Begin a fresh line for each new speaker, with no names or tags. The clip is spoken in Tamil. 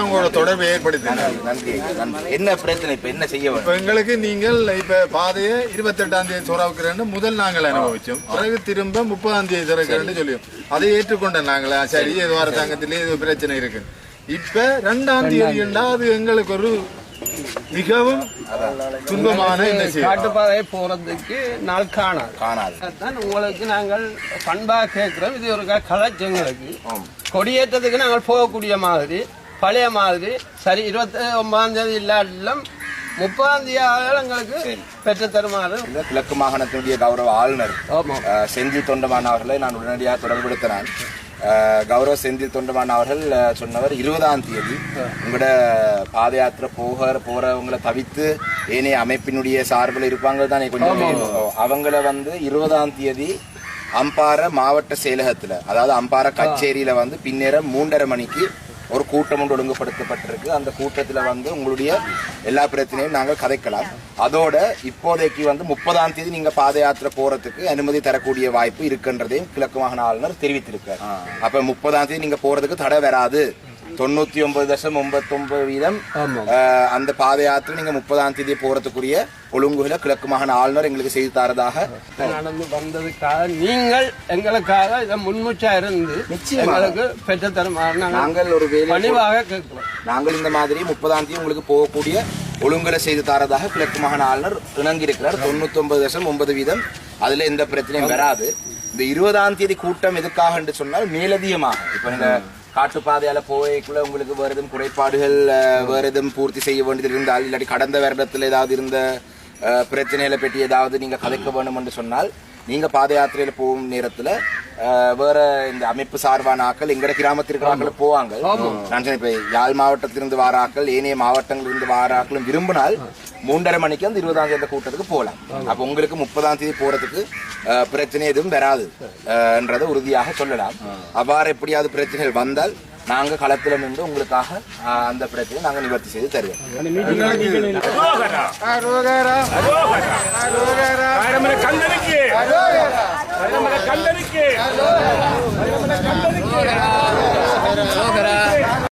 உங்களோட தொடர்பு
ஏற்படுத்தி என்ன பிரச்சனை இப்ப என்ன செய்ய
இப்ப எங்களுக்கு நீங்கள் இப்ப பாதையை இருபத்தி எட்டாம் தேதி சொராவுக்கிறேன்னு முதல் நாங்கள் அனுபவிச்சோம். பிறகு திரும்ப முப்பதாம் தேதி திறக்கிறேன்னு சொல்லியும். அதை ஏற்றுக்கொண்ட நாங்கள். சரி இது வார சங்கத்திலே பிரச்சனை இருக்கு. இப்ப ரெண்டாம் தேதிண்டா எங்களுக்கு ஒரு மிகவும் துன்பமான இந்த செய்தி.
காட்டுப்பாதை போறதுக்கு நாள் காணாது.
காணாது.
அதான் உங்களுக்கு நாங்கள் பண்பா கேட்கிறோம். இது ஒரு க- கலைச்சு எங்களுக்கு கொடியேற்றத்துக்கு நாங்கள் போகக்கூடிய மாதிரி பழைய மாதிரி. சரி இருபத்தி ஒன்பதாம் தேதி இல்லாட்டிலும் முப்பதாம் தேதி எங்களுக்கு பெற்று தருமாறு.
இந்த கிழக்கு மாகாணத்தினுடைய கௌரவ ஆளுநர் செந்தில் தொண்டமான் அவர்களை நான் உடனடியாக தொடர்புபடுத்தினேன். கௌரவ செந்தில் தொண்டமான் அவர்கள் சொன்னவர் இருபதாம் தேதி உங்களோட பாத யாத்திரை போக போறவங்களை தவித்து ஏனைய அமைப்பினுடைய சார்பில் இருப்பாங்க தானே கொஞ்சம். அவங்கள வந்து இருபதாம் தேதி அம்பாறை மாவட்ட செயலகத்துல அதாவது அம்பாறை கச்சேரியில வந்து பின்னேற மூன்றரை மணிக்கு ஒரு கூட்டம் ஒன்று ஒழுங்குபடுத்தப்பட்டிருக்கு. அந்த கூட்டத்துல வந்து உங்களுடைய எல்லா பிரச்சனையும் நாங்கள் கதைக்கலாம். அதோட இப்போதைக்கு வந்து முப்பதாம் தேதி நீங்க பாத யாத்திரை போறதுக்கு அனுமதி தரக்கூடிய வாய்ப்பு இருக்குன்றதையும் கிழக்கு மாகாண ஆளுநர் தெரிவித்திருக்கார். அப்ப முப்பதாம் தேதி நீங்க போறதுக்கு தடை வராது. தொண்ணூத்தி ஒன்பது தசம் ஒன்பத்தொன்பது வீதம். அந்த பாத யாத்திரை நீங்க முப்பதாம் தேதி போறதுக்குரிய ஒழுங்குகளை கிழக்கு மாகாண ஆளுநர் எங்களுக்கு செய்து தரதாக.
நடந்து வந்ததுக்காக நீங்கள் எங்களுக்காக இதை முன்முச்சா இருந்து. எங்களுக்கு பெற்று தருமாறு நாங்கள்
ஒரு
பணிவாக கேட்கிறோம்.
நாங்கள் இந்த மாதிரி முப்பதாம் தேதி உங்களுக்கு போகக்கூடிய ஒழுங்கலை செய்து தரதாக கிழக்கு மாகாண ஆளுநர் இணங்கியிருக்கிறார். தொண்ணூத்தி ஒன்பது தசம் ஒன்பது வீதம். அதுல எந்த பிரச்சனையும் வராது. இந்த இருபதாம் தேதி கூட்டம் எதுக்காக என்று சொன்னால் மேலதிகமாக. இப்ப நீங்க காட்டுப்பாதையால போய்க்குள்ள உங்களுக்கு வேற எதுவும் குறைபாடுகள் வேற எதுவும் பூர்த்தி செய்ய வேண்டியது இருந்தால் இல்லாட்டி கடந்த வருடத்துல ஏதாவது இருந்த பிரச்சனைகளை பற்றி ஏதாவது நீங்க கதைக்க வேணும் என்று சொன்னால் நீங்க பாத யாத்திரையில போகும் நேரத்துல வேற இந்த அமைப்பு சார்பான ஆக்கள் எங்கட கிராமத்திற்கு ஆக்கள் போவாங்க. நான் இப்ப யாழ் மாவட்டத்திலிருந்து வார ஆக்கள் ஏனைய மாவட்டங்களிலிருந்து வார ஆக்களும் விரும்பினால் மூன்றரை மணிக்கு அந்த இருபதாம் தேதி அந்த கூட்டத்துக்கு போகலாம். அப்ப உங்களுக்கு முப்பதாம் தேதி போறதுக்கு அஹ், பிரச்சனை எதுவும் வராது. என்றதை உறுதியாக சொல்லலாம். அவ்வாறு எப்படியாவது பிரச்சனைகள் வந்தால் நாங்க களத்துல நின்று உங்களுக்காக அந்த பிரச்சனையை நாங்க நிவர்த்தி செய்து தருவோம்.
காடமர